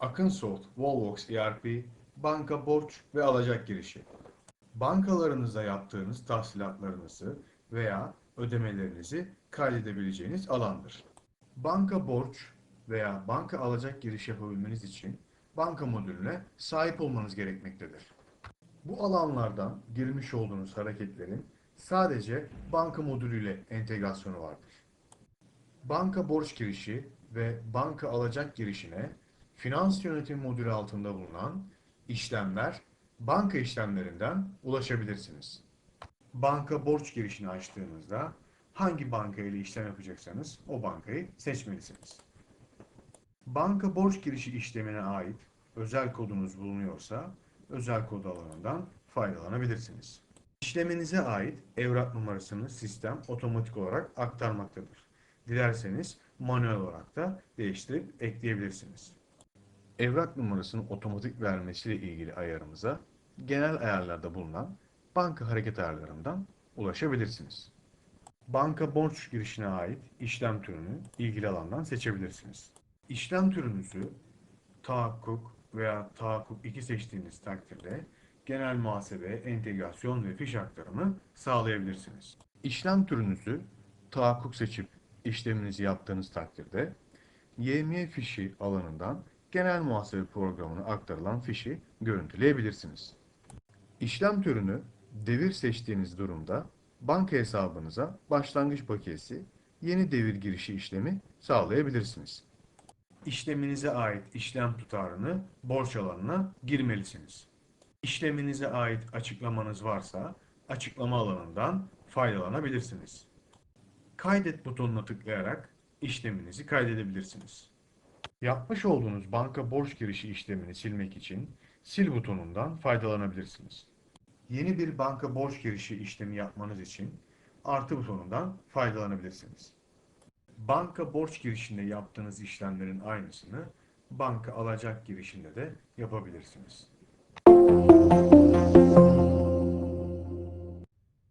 Akınsoft, Volvox ERP, banka borç ve alacak girişi. Bankalarınızda yaptığınız tahsilatlarınızı veya ödemelerinizi kaydedebileceğiniz alandır. Banka borç veya banka alacak giriş yapabilmeniz için banka modülüne sahip olmanız gerekmektedir. Bu alanlardan girmiş olduğunuz hareketlerin sadece banka modülüyle entegrasyonu vardır. Banka borç girişi ve banka alacak girişine finans yönetim modülü altında bulunan işlemler banka işlemlerinden ulaşabilirsiniz. Banka borç girişini açtığınızda hangi banka ile işlem yapacaksanız o bankayı seçmelisiniz. Banka borç girişi işlemine ait özel kodunuz bulunuyorsa özel kod alanından faydalanabilirsiniz. İşleminize ait evrak numarasını sistem otomatik olarak aktarmaktadır. Dilerseniz manuel olarak da değiştirip ekleyebilirsiniz. Evrak numarasını otomatik vermesiyle ilgili ayarımıza genel ayarlarda bulunan banka hareket ayarlarından ulaşabilirsiniz. Banka borç girişine ait işlem türünü ilgili alandan seçebilirsiniz. İşlem türünüzü tahakkuk veya tahakkuk 2 seçtiğiniz takdirde genel muhasebe, entegrasyon ve fiş aktarımı sağlayabilirsiniz. İşlem türünüzü tahakkuk seçip işleminizi yaptığınız takdirde YM fişi alanından genel muhasebe programına aktarılan fişi görüntüleyebilirsiniz. İşlem türünü devir seçtiğiniz durumda banka hesabınıza başlangıç bakiyesi yeni devir girişi işlemi sağlayabilirsiniz. İşleminize ait işlem tutarını borç alanına girmelisiniz. İşleminize ait açıklamanız varsa açıklama alanından faydalanabilirsiniz. Kaydet butonuna tıklayarak işleminizi kaydedebilirsiniz. Yapmış olduğunuz banka borç girişi işlemini silmek için sil butonundan faydalanabilirsiniz. Yeni bir banka borç girişi işlemi yapmanız için artı butonundan faydalanabilirsiniz. Banka borç girişinde yaptığınız işlemlerin aynısını banka alacak girişinde de yapabilirsiniz.